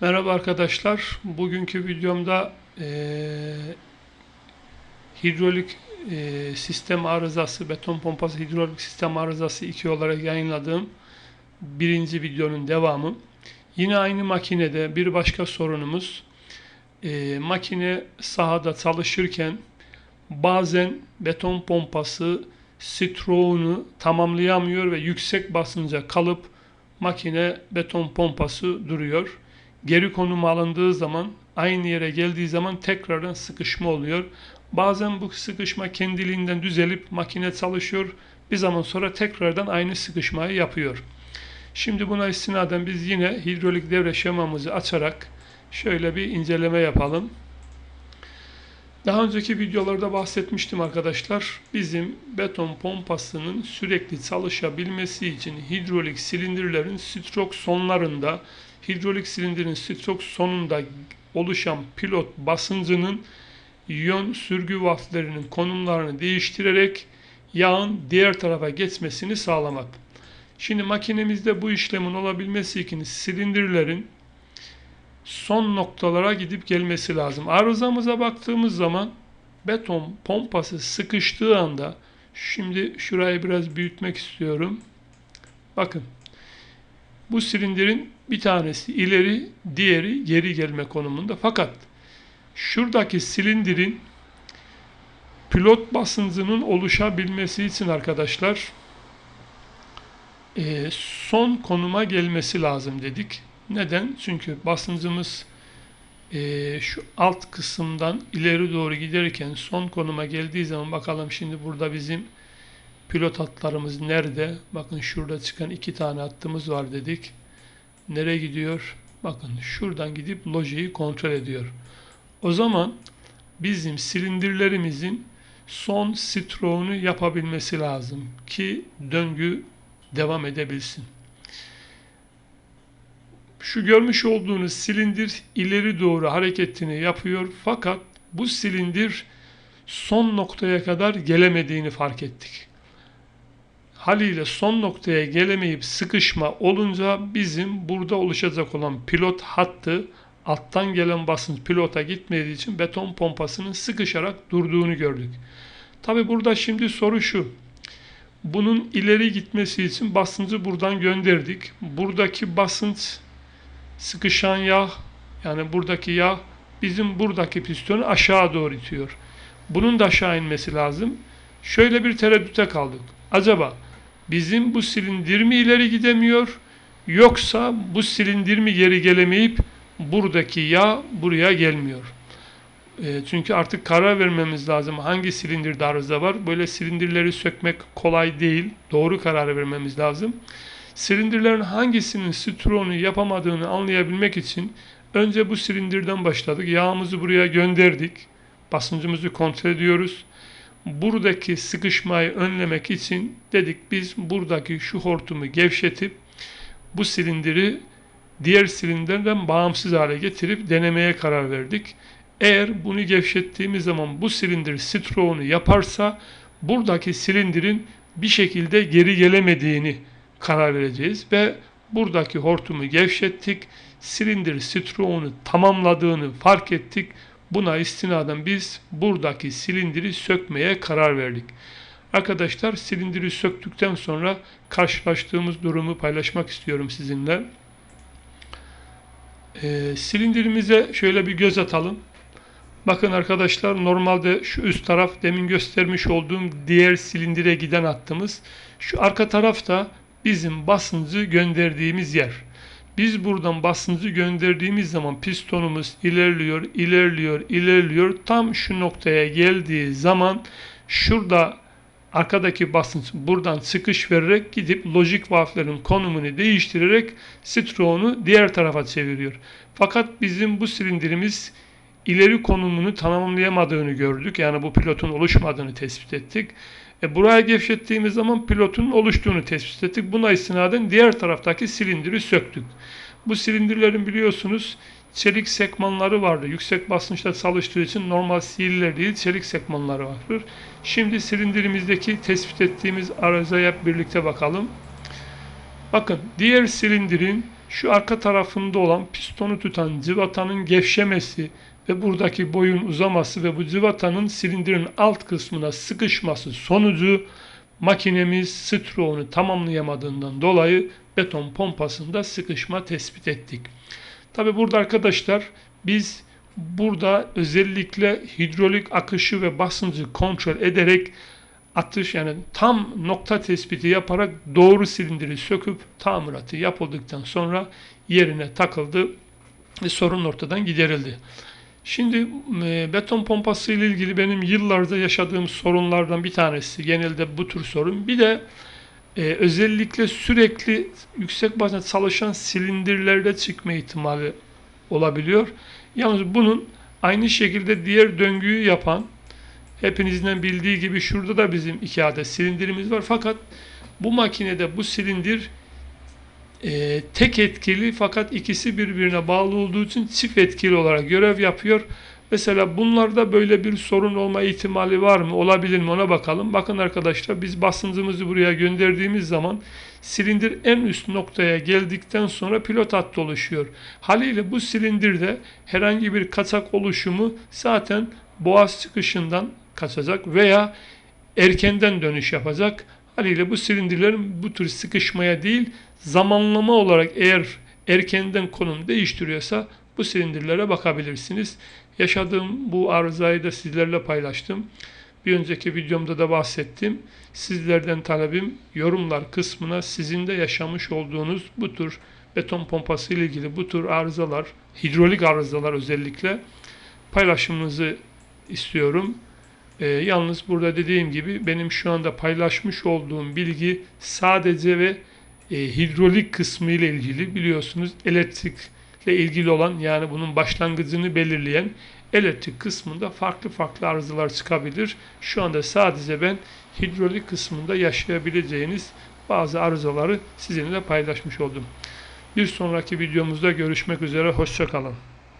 Merhaba arkadaşlar. Bugünkü videomda eee, hidrolik eee, sistem arızası, beton pompası hidrolik sistem arızası 2 olarak yayınladığım birinci videonun devamı. Yine aynı makinede bir başka sorunumuz. Eee, makine sahada çalışırken bazen beton pompası stroğunu tamamlayamıyor ve yüksek basınca kalıp makine beton pompası duruyor. Geri konum alındığı zaman aynı yere geldiği zaman tekrardan sıkışma oluyor. Bazen bu sıkışma kendiliğinden düzelip makine çalışıyor. Bir zaman sonra tekrardan aynı sıkışmayı yapıyor. Şimdi buna istinaden biz yine hidrolik devre şemamızı açarak şöyle bir inceleme yapalım. Daha önceki videolarda bahsetmiştim arkadaşlar. Bizim beton pompasının sürekli çalışabilmesi için hidrolik silindirlerin strok sonlarında, hidrolik silindirin strok sonunda oluşan pilot basıncının yön sürgü valflerinin konumlarını değiştirerek yağın diğer tarafa geçmesini sağlamak. Şimdi makinemizde bu işlemin olabilmesi için silindirlerin son noktalara gidip gelmesi lazım. Arızamıza baktığımız zaman beton pompası sıkıştığı anda şimdi şurayı biraz büyütmek istiyorum. Bakın bu silindirin bir tanesi ileri, diğeri geri gelme konumunda. Fakat şuradaki silindirin pilot basıncının oluşabilmesi için arkadaşlar e, son konuma gelmesi lazım dedik. Neden? Çünkü basıncımız e, şu alt kısımdan ileri doğru giderken son konuma geldiği zaman bakalım şimdi burada bizim pilot hatlarımız nerede? Bakın şurada çıkan iki tane hattımız var dedik. Nereye gidiyor? Bakın şuradan gidip lojiyi kontrol ediyor. O zaman bizim silindirlerimizin son stroğunu yapabilmesi lazım ki döngü devam edebilsin. Şu görmüş olduğunuz silindir ileri doğru hareketini yapıyor fakat bu silindir son noktaya kadar gelemediğini fark ettik. Haliyle son noktaya gelemeyip sıkışma olunca bizim burada oluşacak olan pilot hattı alttan gelen basınç pilota gitmediği için beton pompasının sıkışarak durduğunu gördük. Tabi burada şimdi soru şu. Bunun ileri gitmesi için basıncı buradan gönderdik. Buradaki basınç sıkışan yağ yani buradaki yağ bizim buradaki pistonu aşağı doğru itiyor. Bunun da aşağı inmesi lazım. Şöyle bir tereddüte kaldık. Acaba bizim bu silindir mi ileri gidemiyor yoksa bu silindir mi geri gelemeyip buradaki yağ buraya gelmiyor. E, çünkü artık karar vermemiz lazım hangi silindirde arıza var. Böyle silindirleri sökmek kolay değil. Doğru karar vermemiz lazım. Silindirlerin hangisinin stronu yapamadığını anlayabilmek için önce bu silindirden başladık. Yağımızı buraya gönderdik. Basıncımızı kontrol ediyoruz. Buradaki sıkışmayı önlemek için dedik biz buradaki şu hortumu gevşetip bu silindiri diğer silindirden bağımsız hale getirip denemeye karar verdik. Eğer bunu gevşettiğimiz zaman bu silindir stroğunu yaparsa buradaki silindirin bir şekilde geri gelemediğini karar vereceğiz ve buradaki hortumu gevşettik. Silindir stroğunu tamamladığını fark ettik. Buna istinaden biz buradaki silindiri sökmeye karar verdik. Arkadaşlar silindiri söktükten sonra karşılaştığımız durumu paylaşmak istiyorum sizinle. Ee, silindirimize şöyle bir göz atalım. Bakın arkadaşlar normalde şu üst taraf demin göstermiş olduğum diğer silindire giden hattımız. Şu arka tarafta bizim basıncı gönderdiğimiz yer. Biz buradan basıncı gönderdiğimiz zaman pistonumuz ilerliyor, ilerliyor, ilerliyor. Tam şu noktaya geldiği zaman şurada arkadaki basınç buradan çıkış vererek gidip lojik valflerin konumunu değiştirerek stroğunu diğer tarafa çeviriyor. Fakat bizim bu silindirimiz ileri konumunu tamamlayamadığını gördük. Yani bu pilotun oluşmadığını tespit ettik. E, buraya gevşettiğimiz zaman pilotun oluştuğunu tespit ettik. Buna istinaden diğer taraftaki silindiri söktük. Bu silindirlerin biliyorsunuz çelik sekmanları vardı. Yüksek basınçta çalıştığı için normal sihirler değil çelik sekmanları vardır. Şimdi silindirimizdeki tespit ettiğimiz arızaya birlikte bakalım. Bakın diğer silindirin şu arka tarafında olan pistonu tutan cıvatanın gevşemesi ve buradaki boyun uzaması ve bu cıvatanın silindirin alt kısmına sıkışması sonucu makinemiz stroğunu tamamlayamadığından dolayı beton pompasında sıkışma tespit ettik. Tabi burada arkadaşlar biz burada özellikle hidrolik akışı ve basıncı kontrol ederek atış yani tam nokta tespiti yaparak doğru silindiri söküp tamiratı yapıldıktan sonra yerine takıldı ve sorun ortadan giderildi. Şimdi e, beton pompası ile ilgili benim yıllarda yaşadığım sorunlardan bir tanesi genelde bu tür sorun. Bir de e, özellikle sürekli yüksek basınçta çalışan silindirlerde çıkma ihtimali olabiliyor. Yalnız bunun aynı şekilde diğer döngüyü yapan hepinizden bildiği gibi şurada da bizim iki adet silindirimiz var. Fakat bu makinede bu silindir e, tek etkili fakat ikisi birbirine bağlı olduğu için çift etkili olarak görev yapıyor. Mesela bunlarda böyle bir sorun olma ihtimali var mı? Olabilir mi? Ona bakalım. Bakın arkadaşlar biz basıncımızı buraya gönderdiğimiz zaman silindir en üst noktaya geldikten sonra pilot hattı oluşuyor. Haliyle bu silindirde herhangi bir kaçak oluşumu zaten boğaz çıkışından kaçacak veya erkenden dönüş yapacak. Haliyle bu silindirlerin bu tür sıkışmaya değil zamanlama olarak eğer erkenden konum değiştiriyorsa bu silindirlere bakabilirsiniz. Yaşadığım bu arızayı da sizlerle paylaştım. Bir önceki videomda da bahsettim. Sizlerden talebim yorumlar kısmına sizin de yaşamış olduğunuz bu tür beton pompası ile ilgili bu tür arızalar, hidrolik arızalar özellikle paylaşımınızı istiyorum. Ee, yalnız burada dediğim gibi benim şu anda paylaşmış olduğum bilgi sadece ve e, hidrolik kısmı ile ilgili biliyorsunuz elektrikle ilgili olan yani bunun başlangıcını belirleyen elektrik kısmında farklı farklı arızalar çıkabilir. Şu anda sadece ben hidrolik kısmında yaşayabileceğiniz bazı arızaları sizinle paylaşmış oldum. Bir sonraki videomuzda görüşmek üzere. Hoşçakalın.